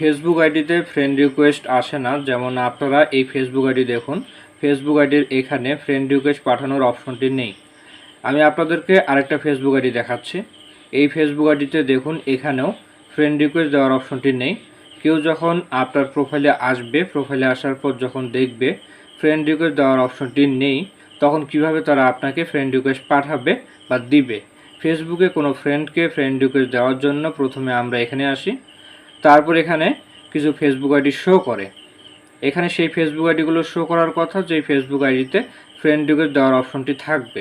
Facebook আইডিতে friend request আসে না, যেমন আপনারা এই ফেসবুক আইডি দেখুন। ফেসবুক আইডির এখানে ফ্রেন্ড রিকোয়েস্ট পাঠানোর অপশনটি নেই। আমি আপনাদেরকে আরেকটা ফেসবুক আইডি দেখাচ্ছি। এই ফেসবুক আইডিতে দেখুন, এখানেও ফ্রেন্ড রিকোয়েস্ট দেওয়ার অপশনটি নেই। কেউ যখন আপনার প্রোফাইলে আসবে প্রোফাইলে আসার পর যখন দেখবে ফ্রেন্ড রিকোয়েস্ট দেওয়ার অপশনটি নেই, তখন কীভাবে তারা আপনাকে ফ্রেন্ড রিকোয়েস্ট পাঠাবে বা দিবে? ফেসবুকে কোনো ফ্রেন্ডকে ফ্রেন্ড রিকোয়েস্ট দেওয়ার জন্য প্রথমে আমরা এখানে আসি। তারপর এখানে কিছু ফেসবুক আইডি শো করে। এখানে সেই ফেসবুক আইডিগুলো শো করার কথা যে ফেসবুক আইডিতে ফ্রেন্ড রিকোয়েস্ট দেওয়ার অপশনটি থাকবে।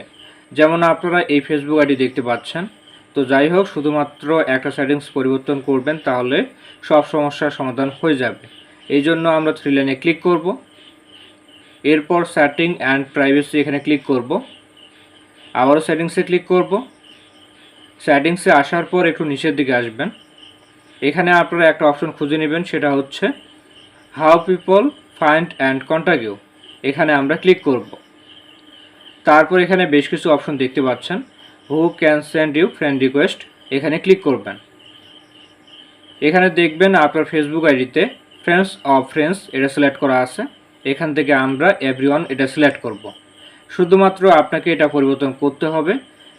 যেমন আপনারা এই ফেসবুক আইডি দেখতে পাচ্ছেন। তো যাই হোক, শুধুমাত্র একটা সেটিংস পরিবর্তন করবেন, তাহলে সব সমস্যার সমাধান হয়ে যাবে। এই জন্য আমরা থ্রি লাইনে ক্লিক করব। এরপর সেটিং অ্যান্ড প্রাইভেসি এখানে ক্লিক করব। আবারও সেটিংসে ক্লিক করব। সেটিংসে আসার পর একটু নিচের দিকে আসবেন। এখানে আপনারা একটা অপশন খুঁজে নেবেন, সেটা হচ্ছে how people find and contact এখানে আমরা ক্লিক করব। তারপর এখানে বেশ কিছু অপশন দেখতে পাচ্ছেন। Who can send you friend request এখানে ক্লিক করবেন। এখানে দেখবেন আপনার ফেসবুক আইডিতে ফ্রেন্ডস অফ ফ্রেন্ডস এটা সিলেক্ট করা আছে। এখান থেকে আমরা এভরিওয়ান এটা সিলেক্ট করব। শুধুমাত্র আপনাকে এটা পরিবর্তন করতে হবে।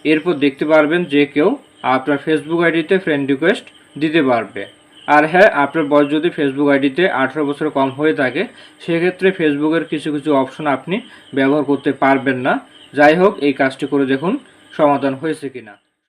এরপর দেখতে পারবেন যে কেউ আপনার ফেসবুক আইডিতে ফ্রেন্ড রিকোয়েস্ট দিতে পারবে। আর হ্যাঁ আপনার বয়স যদি ফেসবুক আইডিতে আঠেরো বছর কম হয়ে থাকে, সেক্ষেত্রে ফেসবুকের কিছু কিছু অপশন আপনি ব্যবহার করতে পারবেন না। যাই হোক, এই কাজটি করে দেখুন সমাধান হয়েছে কিনা।